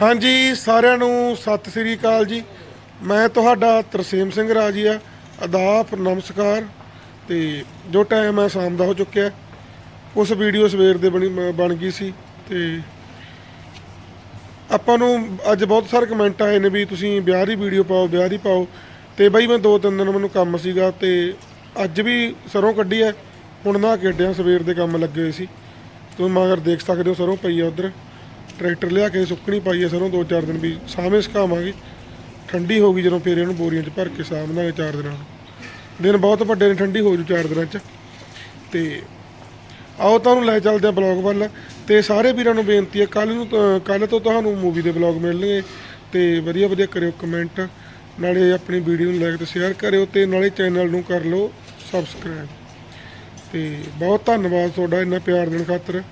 ਹਾਂਜੀ, ਸਾਰਿਆਂ ਨੂੰ ਸਤਿ ਸ੍ਰੀ ਅਕਾਲ ਜੀ। ਮੈਂ ਤੁਹਾਡਾ ਤਰਸੇਮ ਸਿੰਘ ਰਾਜੀਆ ਅਦਾਬ ਨਮਸਕਾਰ। ਤੇ ਜੋ ਟਾਈਮ ਹੈ ਸ਼ਾਮ ਦਾ ਹੋ ਚੁੱਕਿਆ। ਉਸ ਵੀਡੀਓ ਸਵੇਰ ਦੇ ਬਣੀ ਬਣ ਗਈ ਸੀ। ਤੇ ਆਪਾਂ ਨੂੰ ਅੱਜ ਬਹੁਤ ਸਾਰੇ ਕਮੈਂਟ ਆਏ ਨੇ ਵੀ ਤੁਸੀਂ ਵਿਆਹ ਦੀ ਵੀਡੀਓ ਪਾਓ, ਵਿਆਹ ਦੀ ਪਾਓ। ਤੇ ਬਾਈ, ਮੈਂ ਦੋ ਤਿੰਨ ਦਿਨ ਮੈਨੂੰ ਕੰਮ ਸੀਗਾ ਤੇ ਅੱਜ ਵੀ ਸਰੋਂ ਕੱਢੀ ਹੈ ਹੁਣ ਨਾ ਕਿੱਡਿਆਂ ਸਵੇਰ ਦੇ ਕੰਮ ਲੱਗੇ ਹੋਏ ਸੀ। ਤੁਸੀਂ ਮਗਰ ਦੇਖ ਸਕਦੇ ਹੋ, ਸਰੋਂ ਪਈ ਆ ਉਧਰ। ਟਰੈਕਟਰ ਲਿਆ ਕੇ ਸੁੱਕਣੀ ਪਾਈ ਹੈ ਸਰੋਂ ਦੋ ਚਾਰ ਦਿਨ ਵੀ, ਸਾਵੇਂ ਸੁਕਾਵਾਂਗੇ। ਠੰਡੀ ਹੋ ਗਈ ਜਦੋਂ ਫਿਰ ਇਹਨੂੰ ਬੋਰੀਆਂ 'ਚ ਭਰ ਕੇ ਸਾਂਭਦਾਂਗੇ ਚਾਰ ਦਿਨਾਂ ਨੂੰ। ਦਿਨ ਬਹੁਤ ਵੱਡੇ ਨੇ, ਠੰਡੀ ਹੋ ਜੂ ਚਾਰ ਦਿਨਾਂ 'ਚ। ਤੇ ਆਓ ਤੁਹਾਨੂੰ ਲੈ ਚੱਲਦੇ ਆ ਬਲੌਗ ਵੱਲ। ਤੇ ਸਾਰੇ ਵੀਰਾਂ ਨੂੰ ਬੇਨਤੀ ਹੈ ਕੱਲ ਨੂੰ ਕੱਲ ਤੋਂ ਤੁਹਾਨੂੰ ਮੂਵੀ ਦੇ ਬਲੌਗ ਮਿਲਣਗੇ। ਤੇ ਵਧੀਆ ਵਧੀਆ ਕਰਿਓ ਕਮੈਂਟ ਨਾਲੇ ਆਪਣੀ ਵੀਡੀਓ ਨੂੰ ਲਾਈਕ ਤੇ ਸ਼ੇਅਰ ਕਰਿਓ ਤੇ ਨਾਲੇ ਚੈਨਲ ਨੂੰ ਕਰ ਲਓ ਸਬਸਕ੍ਰਾਈਬ ਤੇ ਬਹੁਤ ਧੰਨਵਾਦ ਤੁਹਾਡਾ ਇੰਨਾ ਪਿਆਰ ਦੇਣ ਖਾਤਰ।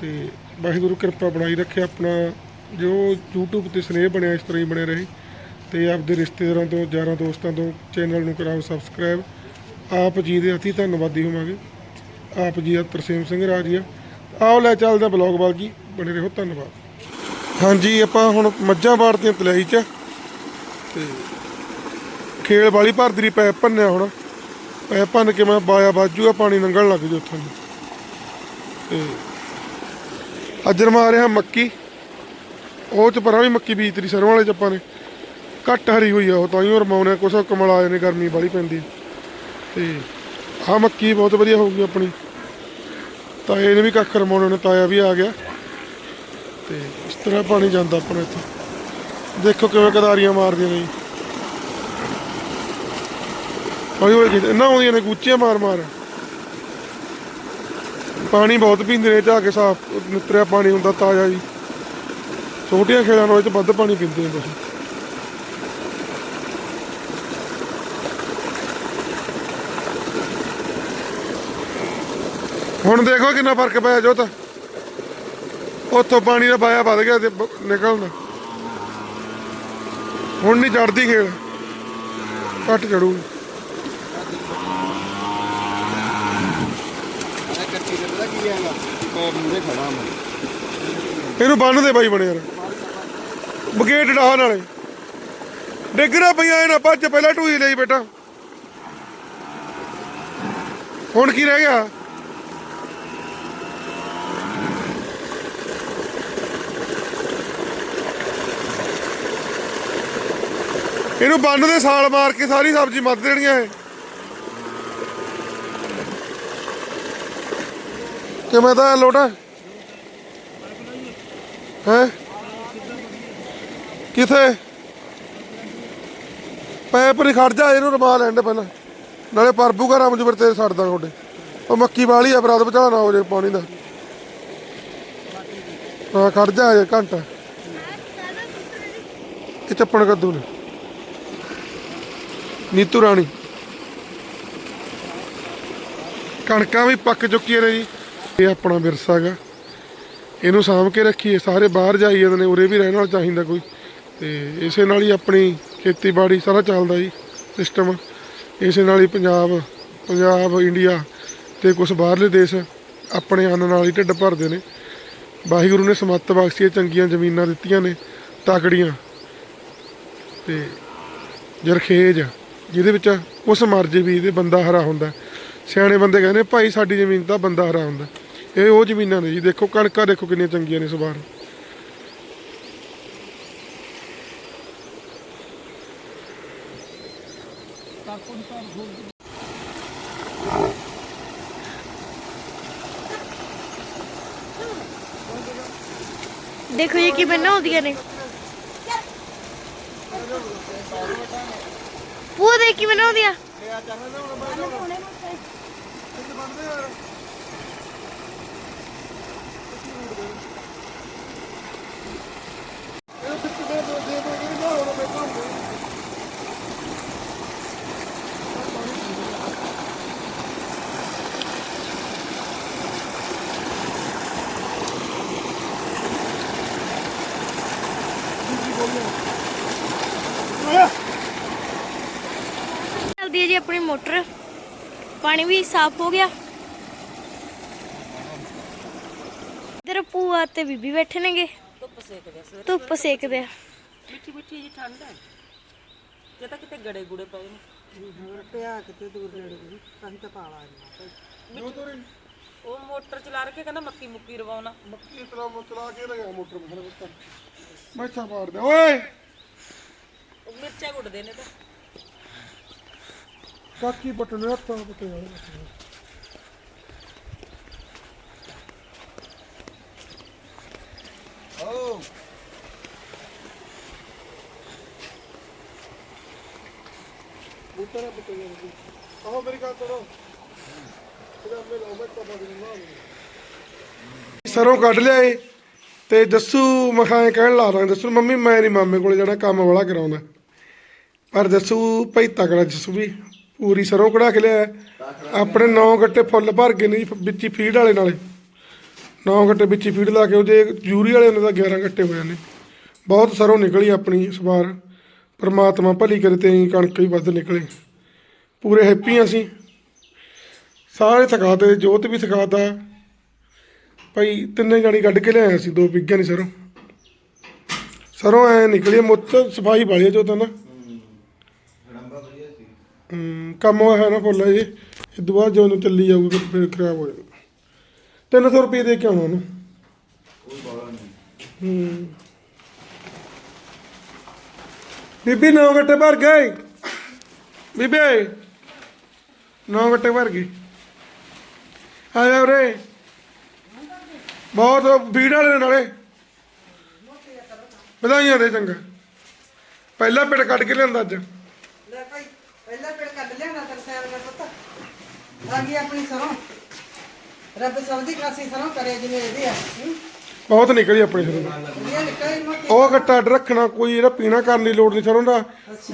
ਤੇ ਵਾਹਿਗੁਰੂ ਕਿਰਪਾ ਬਣਾਈ ਰੱਖੇ ਆਪਣਾ, ਜੋ YouTube ਤੇ ਸਨੇਹ ਬਣਿਆ, ਇਸ ਤਰ੍ਹਾਂ ਹੀ ਬਣੇ ਰਹੇ। ਤੇ ਆਪਦੇ ਰਿਸ਼ਤੇਦਾਰਾਂ ਤੋਂ, ਯਾਰਾਂ ਦੋਸਤਾਂ ਤੋਂ ਚੈਨਲ ਨੂੰ ਕਰਾਓ ਸਬਸਕ੍ਰਾਈਬ ਆਪ ਜੀ ਦੇ ਅਤੀ ਧੰਨਵਾਦੀ ਹੋਵਾਂਗੇ। ਆਪ ਜੀ ਆ ਤਰਸੇਮ ਸਿੰਘ ਰਾਜੀਆ। ਆਓ ਲੈ ਚੱਲਦੇ ਬਲੌਗ ਵੱਲ ਜੀ। ਬਣੇ ਰਹੋ, ਧੰਨਵਾਦ। ਹਾਂਜੀ, ਆਪਾਂ ਹੁਣ ਮੱਝਾਂ ਬਾੜਤੀਆਂ ਤਲਾਈ ਚ ਤੇ ਖੇਲ ਵਾਲੀ ਭਰਦਰੀ ਪੈਪ ਭੰਨਿਆ ਹੁਣ। ਪੈਪ ਭੰਨ ਕੇ ਮੈਂ ਬਾਇਆ ਬਾਜੂਗਾ ਪਾਣੀ ਲੰਘਣ ਲੱਗ ਜੂ ਉੱਥੋਂ। ਦੀ ਤੇ ਅੱਜ ਰਮਾ ਰਿਹਾ ਮੱਕੀ। ਉਹ ਚ ਪਰਾਂ ਵੀ ਮੱਕੀ ਬੀਜਤਰੀ ਸਰੋਂ ਵਾਲੇ ਚ ਆਪਾਂ ਨੇ। ਘੱਟ ਹਰੀ ਹੋਈ ਆ ਉਹ, ਤਾਂ ਹੀ ਰਮਾਉਣੇ ਕੁਛ ਕਮਲ ਆਏ ਨੇ ਗਰਮੀ ਬੜੀ ਪੈਂਦੀ। ਹੈ। ਤੇ ਆਹ ਮੱਕੀ ਬਹੁਤ ਵਧੀਆ ਹੋਊਗੀ ਆਪਣੀ। ਤਾਂ ਇਹਨੇ ਵੀ ਕੱਖ ਰਮਾਉਣੇ ਨੇ ਤਾਇਆ ਵੀ ਆ ਗਿਆ। ਤੇ ਇਸ ਤਰ੍ਹਾਂ ਪਾਣੀ ਜਾਂਦਾ ਆਪਣਾ ਇੱਥੇ। ਦੇਖੋ ਕਿਵੇਂ ਕਦਾਰੀਆਂ ਮਾਰਦੀਆਂ ਨੇ। ਜੀ ਹੌਲੀ ਹੌਲੀ ਇਹਨਾਂ ਆਉਂਦੀਆਂ ਨੇ ਗੁੱਚੀਆਂ ਮਾਰ ਮਾਰ ਪਾਣੀ ਬਹੁਤ ਪੀਂਦੇ ਨੇ ਝਾ ਕੇ ਸਾਫ਼ ਨਿਤਰਿਆ ਪਾਣੀ ਹੁੰਦਾ ਤਾਜ਼ਾ ਜੀ। ਛੋਟੀਆਂ ਖੇਡਾਂ ਨਾਲ ਇਹ 'ਚ ਵੱਧ ਪਾਣੀ ਪੀਂਦੇ ਨੇ ਤੁਸੀਂ। ਹੁਣ ਦੇਖੋ ਕਿੰਨਾ ਫ਼ਰਕ ਪਿਆ ਜੋ ਤਾਂ ਉੱਥੋਂ ਪਾਣੀ ਦਾ ਬਾਇਆ ਵੱਧ ਗਿਆ ਤੇ ਬ- ਨਿਕਲਦਾ। ਹੁਣ ਨਹੀਂ ਚੜਦੀ ਖੇਲ ਘੱਟ ਚੜੂਗੀ ਮੈਂ ਕੱਟੀ ਦੇ ਪਤਾ ਕੀ ਹੈਗਾ ਮੂਰੇ ਖੜਾ ਮੈਂ ਇਹਨੂੰ ਬੰਨ ਦੇ ਬਾਈ ਬਣੇ ਯਾਰ। ਬਗੇਟ ਡਾਹ ਨਾਲੇ। ਡਿੱਗਣਾ ਪਈਆਂ ਇਹਨਾਂ ਭੱਜ ਪਹਿਲਾਂ ਢੂਈ ਲਈ ਬੇਟਾ। ਹੁਣ ਕੀ ਰਹਿ ਗਿਆ? ਇਹਨੂੰ ਬੰਨ ਦੇ ਸਾਲ ਮਾਰ ਕੇ ਸਾਰੀ ਸਬਜ਼ੀ ਮੱਧ ਦੇਣੀਆਂ ਇਹ। ਕਿਵੇਂ ਦਾ ਲੋਟਾ? ਹੈ? ਕਿਥੇ? ਪੈਪ ਨਹੀਂ ਖੜ ਜਾ, ਇਹਨੂੰ ਰਮਾ ਲੈਣ ਪਹਿਲਾਂ। ਨਾਲੇ ਪਰਬੂ ਘਰ ਅਮਜਬਰ ਤੇ ਛੱਡਦਾ ਤੁਹਾਡੇ। ਉਹ ਮੱਕੀ ਵਾਲੀ ਆ ਬਰਾਦ ਬਚਾਣਾ ਨਾ ਹੋ ਜੇ ਪਾਣੀ ਦਾ। ਹਾਂ, ਖੜ ਜਾ ਅਜੇ ਘੰਟਾ। ਇਹ ਚੱਪਣ ਕੱਦੂ ਨੇ। ਨੀਤੂ ਰਾਣੀ। ਕਣਕਾਂ ਵੀ ਪੱਕ ਚੁੱਕੀਆਂ ਨੇ ਜੀ। ਇਹ ਆਪਣਾ ਵਿਰਸਾ ਗਾ ਇਹਨੂੰ ਸਾਂਭ ਕੇ ਰੱਖੀਏ, ਸਾਰੇ ਬਾਹਰ ਜਾਈ ਜਾਂਦੇ ਨੇ ਉਰੇ ਵੀ ਰਹਿਣ ਵਾਲਾ ਚਾਹੀਦਾ ਕੋਈ। ਤੇ ਇਸੇ ਨਾਲ ਹੀ ਆਪਣੀ ਖੇਤੀਬਾੜੀ ਸਾਰਾ ਚੱਲਦਾ ਜੀ ਸਿਸਟਮ ਇਸੇ ਨਾਲ ਹੀ ਪੰਜਾਬ ਪੰਜਾਬ ਇੰਡੀਆ ਤੇ ਕੁਝ ਬਾਹਰਲੇ ਦੇਸ਼ ਆਪਣੇ ਅੰਨ ਨਾਲ ਹੀ ਢਿੱਡ ਭਰਦੇ ਨੇ। ਵਾਹਿਗੁਰੂ ਨੇ ਸਮੱਤ ਬਖਸ਼ੀਏ, ਚੰਗੀਆਂ ਜ਼ਮੀਨਾਂ ਦਿੱਤੀਆਂ ਨੇ, ਤਾਕੜੀਆਂ। ਤੇ ਜਰਖੇਜ, ਜਿਹਦੇ ਵਿੱਚ ਉਸ ਮਰਜ਼ੀ ਵੀ ਇਹਦੇ ਬੰਦਾ ਹਰਾ ਹੁੰਦਾ। ਸਿਆਣੇ ਬੰਦੇ ਕਹਿੰਦੇ, ਭਾਈ ਸਾਡੀ ਜ਼ਮੀਨ ਤਾਂ ਬੰਦਾ ਹਰਾ ਹੁੰਦਾ। ਇਹ ਉਹ ਜ਼ਮੀਨਾਂ ਨੇ ਜੀ, ਦੇਖੋ ਕਣਕਾਂ ਦੇਖੋ ਕਿੰਨੀਆਂ ਚੰਗੀਆਂ ਨੇ ਇਸ ਵਾਰ। ਦੇਖੋ ਇਹ ਕੀ ਬਣਾਉਂਦੀਆਂ ਨੇ। ਉਹ ਦੇਖ ਕੀ ਬਣਾਉਂਦੀਆਂ ਚੱਲਦੀ ਹੈ ਜੀ ਆਪਣੀ ਮੋਟਰ। ਪਾਣੀ ਵੀ ਸਾਫ਼ ਹੋ ਗਿਆ। ਇਧਰ ਭੂਆ ਤੇ ਬੀਬੀ ਬੈਠੇ ਨੇਗੇ। ਸੇਕਦੇ ਆ ਸਵੇਰੇ। ਧੁੱਪ ਸੇਕਦੇ ਆ। ਮਿੱਠੀ ਮਿੱਠੀ ਜੀ ਠੰਡ ਹੈ। ਜੇ ਤਾਂ ਕਿਤੇ ਗੜੇ ਗੁੜੇ ਪਏ ਨੇ। ਪਿਆ ਕਿਤੇ ਦੂਰ ਨੇੜੇ ਦੀ ਤਾਂ ਤਾਂ ਪਾਲਾ ਨਹੀਂ। ਉਹ ਮੋਟਰ ਚਲਾ ਕੇ ਕਹਿੰਦਾ ਮੱਕੀ ਮੁੱਕੀ ਰਵਾਉਣਾ। ਮੱਕੀ ਇਸ ਤਰ੍ਹਾਂ ਚਲਾ ਕੇ ਲਗਾ ਮੋਟਰ ਮਖਲੇ ਵਿੱਚ ਮੈਥਾ ਮਾਰ ਦੇ ਓਏ! ਉਹ ਮਿਰਚਾਂ ਗੁੱਟਦੇ ਨੇ ਤਾਂ। ਕਾਕੀ ਬਟਨ ਹੱਥਾਂ ਬਟਨ ਨਾ ਆਹੋ ਮੇਰੀ ਗੱਲ ਸੁਣੋ। ਇਹਦਾ ਨਾ ਸਰੋਂ ਕੱਢ ਲਿਆਏ ਤੇ ਜੱਸੂ ਮਖਾਏ ਕਹਿਣ ਲਾ ਰਾਂ ਜੱਸੂ ਮੰਮੀ ਮੈਂ ਨਹੀਂ ਮਾਮੇ ਕੋਲੇ ਜਾਣਾ ਕੰਮ ਵਾਲਾ ਕਰਾਉਂਦਾ। ਪਰ ਜੱਸੂ ਭਾਈ ਤਕੜਾ ਜੱਸੂ ਵੀ ਪੂਰੀ ਸਰੋਂ ਕਢਾ ਕੇ ਲਿਆ ਆਪਣੇ 9 ਗੱਟੇ ਫੁੱਲ ਭਰ ਗਏ ਨੇ ਜੀ ਵਿੱਚ ਹੀ ਫੀਡ ਵਾਲੇ ਨਾਲੇ। 9 ਗੱਟੇ ਵਿੱਚ ਫੀਡ ਲਾ ਕੇ ਉਹਦੇ ਯੂਰੀ ਵਾਲੇ ਉਹਨਾਂ ਦਾ 11 ਗੱਟੇ ਹੋਏ ਨੇ ਬਹੁਤ ਸਰੋਂ ਨਿਕਲੀ ਆਪਣੀ ਇਸ ਵਾਰ। ਪਰਮਾਤਮਾ ਭਲੀ ਕਰੇ ਤੇ ਕਣਕ ਵੀ ਵੱਧ ਨਿਕਲੇ। ਪੂਰੇ ਹੈਪੀ ਹਾਂ ਅਸੀਂ। ਸਾਰੇ ਥਕਾਤੇ ਜੋਤ ਵੀ ਥਕਾਤਾ ਭਾਈ ਤਿੰਨੇ ਜਾਣੀ ਕੱਢ ਕੇ ਲਿਆਇਆ ਸੀ ਦੋ ਬਿੱਗਿਆਂ ਨਹੀਂ ਸਰੋਂ। ਸਰੋਂ ਐ ਨਿਕਲੀ ਮੁੱਤ ਸਫ਼ਾਈ ਵਾਲੀ ਜੋ ਤਾਂ ਨਾ। ਕੰਮ ਹੋਇਆ ਨਾ ਫੁੱਲ ਇਹ। ਇਹ ਦੁਬਾਰਾ ਜਦੋਂ ਚੱਲੀ ਜਾਊਗੀ ਫਿਰ ਖਰਾਬ ਹੋ ਜਾਊਗਾ। 300 ਰੁਪਏ ਦੇ ਕੇ ਆਉਣਾ ਉਹਨੂੰ ਕੋਈ ਬਾਲਾ ਨਹੀਂ ਹੂੰ। ਬੀਬੀ, ਨੌ ਗੱਟੇ ਭਰ ਗਏ। ਬੀਬੀ, ਨੌ ਗੱਟੇ ਭਰ ਗਏ। ਆ ਜਾ ਉਰੇ। ਬਹੁਤ ਭੀੜ ਵਾਲੇ ਨਾਲੇ। ਵਧਾਈਆਂ ਦੇ ਚੰਗਾ। ਪਹਿਲਾ ਪਿੜ ਕੱਢ ਕੇ ਲਿਆਂਦਾ ਅੱਜ। ਲੈ ਭਾਈ, ਪਹਿਲਾਂ ਪੇੜ ਕੱਢ ਲਿਆ ਨਾ ਤਰਸੈਲ ਦਾ ਪੁੱਤ। ਆ ਗਈ ਆਪਣੀ ਸਰੋਂ। ਰੱਬ ਸਭ ਦੀ ਖਾਸੀ ਸਰੋਂ ਕਰੇ ਜਿਵੇਂ ਇਹਦੀ ਆ ਹੂੰ? ਬਹੁਤ ਨਿਕਲੀ ਆਪਣੇ ਸਿਰ ਦਾ ਵਧੀਆ ਨਿਕਲੀ ਮੋਟੀ। ਉਹ ਗੱਟਾ ਅੱਡ ਰੱਖਣਾ ਕੋਈ ਇਹਦਾ ਪੀਣਾ ਕਰਨ ਦੀ ਲੋੜ ਨਹੀਂ ਸਰੋਂ ਦਾ।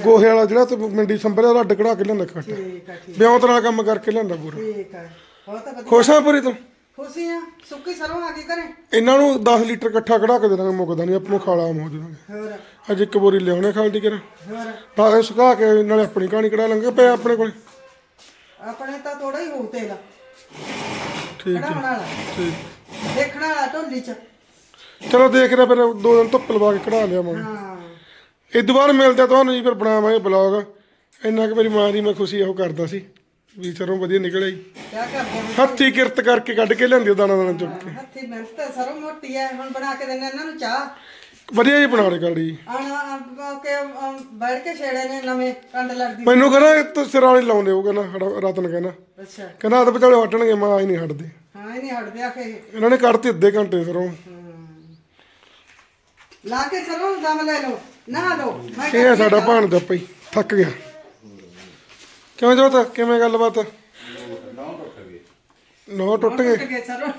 ਗੋਹੇ ਵਾਲਾ ਜਿਹੜਾ ਤੇ ਮੰਡੀ ਸੰਭਲਿਆ ਉਹਦਾ ਅੱਡ ਕਢਾ ਕੇ ਲਿਆਂਦਾ ਕੱਟ ਠੀਕ ਆ ਠੀਕ ਵਿਉਂਤ ਨਾਲ ਕੰਮ ਕਰਕੇ ਲਿਆਂਦਾ ਪੂਰਾ। ਠੀਕ ਆ। ਬਹੁਤ ਵਧੀਆ। ਖੁਸ਼ ਆ ਪੂਰੀ ਤੂੰ? ਖੁਸ਼ੀ ਆ। ਸੁੱਕੀ ਸਰੋਂ ਆ ਗਈ ਘਰੇ? ਇਹਨਾਂ ਨੂੰ 10 ਲੀਟਰ ਇਕੱਠਾ ਕਢਾ ਕੇ ਦੇ ਦਾਂਗੇ ਮੁੱਕਦਾ ਨਹੀਂ ਆਪਾਂ ਨੂੰ ਖਾਲਾ ਹੋਰ? ਅੱਜ ਇੱਕ ਬੋਰੀ ਲਿਆਉਣੇ ਖਾਲਦੀ ਕਰ ਹੋਰ? ਤਾਂ ਸੁਕਾ ਕੇ ਨਾਲੇ ਆਪਣੀ ਕਹਾਣੀ ਕਢਾ ਲਾਂਗੇ ਪਿਆ ਆਪਣੇ ਕੋਲੇ। ਆਪਣੇ ਤਾਂ ਥੋੜਾ ਹੀ ਹੋਊ ਤੇਲ। ਕਢਾਉਣ ਵਾਲਾ। ਠੀਕ। ਦੇਖਣ ਵਾਲਾ ਢੋਲੀ ਚ। ਚਲੋ ਦੇਖਦੇ ਹਾਂ ਫਿਰ ਦੋ ਦਿਨ ਧੁੱਪ ਲਵਾ ਕੇ ਕਢਾ ਲਿਆਵਾਂਗੇ ਹਾਂ। ਇਹ ਦੁਬਾਰਾ ਮਿਲਦਾ ਤੁਹਾਨੂੰ ਜੀ ਫਿਰ ਬਣਾਵਾਂਗੇ ਬਲੌਗ ਇੰਨਾ ਕਿ ਮੇਰੀ ਮਾਂ ਦੀ ਮੈਂ ਖੁਸ਼ੀ ਉਹ ਕਰਦਾ ਸੀ ਵੀ ਸਰੋਂ ਵਧੀਆ ਨਿਕਲਿਆ ਜੀ। ਕਿਆ ਕਰਦੇ ਹੋ ਹੱਥੀ ਕਿਰਤ ਕਰਕੇ ਕੱਢ ਕੇ ਲਿਆਂਦੀ ਉਹ ਦਾਣਾ ਦਾਣਾ ਚੁੱਕ ਕੇ। ਹੱਥੀ ਮਿਹਨਤ ਸਰੋਂ ਮੋਟੀ ਐ ਹੁਣ ਬਣਾ ਕੇ ਦਿੰਦੇ ਇਹਨਾਂ ਨੂੰ ਚਾਹ। ਵਧੀਆ ਜੀ ਬਣਾ ਰਹੇ ਕਾੜੀ ਆਣਾ ਕੇ ਬੈਠ ਕੇ ਛੇੜੇ ਨੇ ਨਵੇਂ ਕੰਡ ਲੜਦੀ। ਮੈਨੂੰ ਕਹਿੰਦਾ ਤੂੰ ਸਿਰ ਵਾਲੀ ਲਾਉਂਦੇ ਉਹ ਕਹਿੰਦਾ ਰਤਨ ਕਹਿੰਦਾ। ਅੱਛਾ। ਕਹਿੰਦਾ ਹੱਥ ਵਿਚਾਲੇ ਹਟਣਗੇ ਮੈਂ ਹੀ ਨਹੀਂ ਹਟਦੇ। ਹਾਂ ਇਹ ਨਹੀਂ ਹਟਦੇ ਆ ਕੇ ਇਹਨਾਂ ਨੇ ਕੱਢਤੀ ਅੱਧੇ ਘੰਟੇ ਸਰੋਂ। ਲਾ ਕੇ ਸਰੋਂ ਦਮ ਲੈ ਲਓ ਨਹਾ ਲਓ। ਮੈਂ ਇਹ ਹੈ ਸਾਡਾ ਭਾਣਜਾ ਪਈ ਥੱਕ ਗਿਆ। ਕਿਉਂ ਜੋਤ ਕਿਵੇਂ ਗੱਲਬਾਤ? ਨੌ ਟੁੱਟ ਗਏ। ਨੌ ਟੁੱਟ ਗਏ ਸਰੋਂ।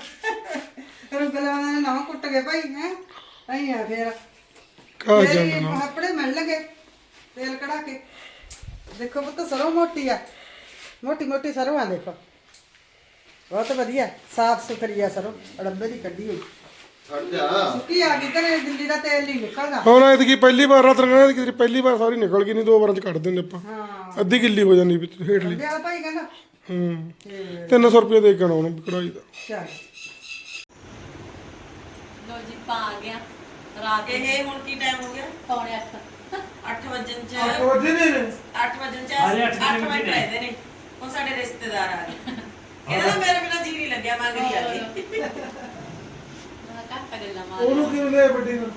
ਫਿਰ ਗਲਾਵਾਂ ਨੇ ਕੁੱਟ ਗਏ ਭਾਈ ਹੈ? ਅਈ ਆ ਫੇਰ। ਕਾ ਮੇਰੀ ਜਾਂਦਾ ਨਾ। ਆਪਣੇ ਮਿਲ ਲਗੇ ਤੇਲ ਕਢਾ ਕੇ। ਦੇਖੋ ਪੁੱਤ ਸਰੋਂ ਮੋਟੀ ਆ। ਮੋਟੀ ਮੋਟੀ ਸਰੋਂ ਆ ਦੇਖੋ। ਬਹੁਤ ਵਧੀਆ ਸਾਫ਼ ਸੁਥਰੀ ਆ ਸਰੋਂ। ਡੱਬੇ ਦੀ ਕੱਢੀ ਹੋਈ। ਛੱਡ ਜਾ। ਸੁੱਕੀ ਆ ਗਈ ਤੇ ਦਿੱਲੀ ਦਾ ਤੇਲ ਨਹੀਂ ਨਿਕਲਦਾ। ਹੁਣ ਐਤਕੀ ਪਹਿਲੀ ਵਾਰ ਰਤਨ ਕਹਿੰਦਾ ਕਿ ਪਹਿਲੀ ਵਾਰ ਸਾਰੀ ਨਿਕਲ ਗਈ ਨਹੀਂ ਦੋ ਵਾਰਾਂ ਚ ਕੱਢ ਦਿੰਦੇ ਆਪਾਂ। ਹਾਂ। ਅੱਧੀ ਗਿੱਲੀ ਹੋ ਜਾਂਦੀ ਵਿੱਚ ਹੇਠਲੀ। ਵਿਆਹ ਭਾਈ ਕਹਿੰਦਾ। ਹੂੰ। ਤੇ 300 ਰੁਪਏ ਦੇ ਕੇ ਆਉਣਾ ਉਹਨੂੰ ਕਢਾਈ ਦਾ। ਚੱਲ। ਲੋ ਜੀ ਪਾ ਆ ਗਿਆ। ਰਾਤ ਦੇ ਇਹ ਹੁਣ ਕੀ ਟਾਈਮ ਹੋ ਗਿਆ? ਪੌਣੇ 8 8 ਵਜੇ ਚ। ਉਹਦੇ ਨੇ 8 ਵਜੇ ਚ। 8 ਮਿੰਟ ਰਹਿੰਦੇ ਨੇ। ਹੁਣ ਸਾਡੇ ਰਿਸ਼ਤੇਦਾਰ ਆ ਗਏ। ਇਹਦਾ ਤਾਂ ਮੇਰੇ ਬਿਨਾਂ ਜੀ ਨਹੀਂ ਲੱਗਿਆ ਮਗਰੀ ਆ ਗਈ ਘੱਟ ਗੱਲਾਂ ਮਾਰ ਉਹਨੂੰ ਕਿਉਂ ਲੈ ਵੱਡੀ ਨੂੰ?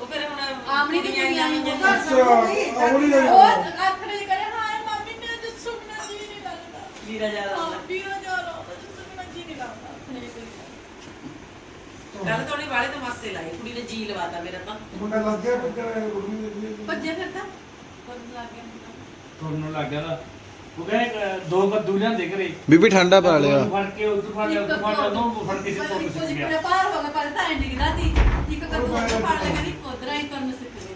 ਉਹ ਫਿਰ ਹੁਣ ਆਮਣੀ ਦੀ ਕੁੜੀਆਂ ਆਈਆਂ ਨੇ। ਅੱਛਾ ਆਉਣੀ ਦਾ ਉਹ ਆਖੜੇ ਕਰੇ ਹਾਏ ਮੰਮੀ ਨੇ ਜਿਸ ਸੁਣਨਾ ਜੀ ਨਹੀਂ ਲੱਗਦਾ। ਵੀਰਾ ਜ਼ਿਆਦਾ। ਹਾਂ ਵੀਰੋ ਜਾ ਰਹਾ ਜਿਸ ਸੁਣਨਾ ਜੀ ਨਹੀਂ ਲੱਗਦਾ ਗੱਲ ਤੋਂ ਨਹੀਂ ਵਾਲੇ ਤਾਂ ਮਾਸੇ ਲਾਏ ਕੁੜੀ ਨੇ ਜੀ ਲਵਾਤਾ ਮੇਰਾ ਤਾਂ। ਮੁੰਡਾ ਲੱਗ ਗਿਆ ਪੱਕਾ ਗੁਰਮੀ ਦੇ ਭੱਜੇ ਫਿਰਦਾ ਕੋਲ ਲੱਗ ਗਿਆ ਤੁਹਾਨੂੰ ਲੱਗ ਗਿਆ ਦਾ ਉਹ ਕਹਿੰਦੇ ਦੋ ਕੱਦੂ ਲਿਆਂਦੇ ਘਰੇ। ਬੀਬੀ ਠੰਡਾ ਪਾ ਲਿਆ। ਉਹਨੂੰ ਫੜ ਕੇ ਉਧਰ ਫੜ ਲਿਆ ਉਧਰ ਫੜ ਲਿਆ ਉਹਨੂੰ ਫੜ ਕੇ ਸਿੱਧਾ ਉੱਪਰ ਸਿੱਟ ਗਿਆ ਪਾਰ ਹੋ ਗਿਆ ਪਰ ਤਾਂ ਐਂਡ ਗਿਰਾ ਦੀ ਇੱਕ ਕੱਦੂ ਉੱਧਰ ਫੜ ਲਿਆ ਕਹਿੰਦੀ ਉਧਰ ਹੀ ਕਰਨ ਸਿੱਖ ਗਏ।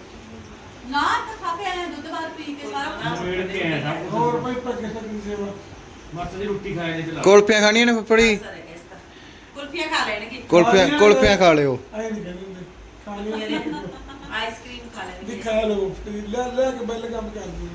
ਨਾ ਤਾਂ ਖਾ ਕੇ ਆਏ ਦੁੱਧ ਬਾਹਰ ਪੀ ਕੇ ਸਾਰਾ ਕੁਛ। ਮੇੜ ਕੇ ਆਇਆ ਸਭ ਹੋਰ ਭਾਈ ਪੱਕੇ ਸਕੀ ਸੇਵਾ? ਮਸਤ ਦੀ ਰੋਟੀ ਖਾਏ ਦੇ ਚਲਾ ਕੁਲਫੀਆਂ ਖਾਣੀਆਂ ਨੇ ਫੁੱਫੜੀ? ਸਰ। ਹੈ ਕੁਲਫੀਆਂ ਖਾ ਲੈਣਗੇ। ਕੁਲਫੀਆਂ ਕੁਲਫੀਆਂ ਖਾ ਲਿਓ। ਐ ਨਹੀਂ ਕਹਿੰਦੇ ਖਾਣੀ ਆਈਸਕ੍ਰੀਮ ਖਾ ਲੈਣਗੇ। ਦਿਖਾ ਲਓ ਲੈ ਲੈ ਕੇ ਬੈਲ ਕੰਮ ਕਰਦੀ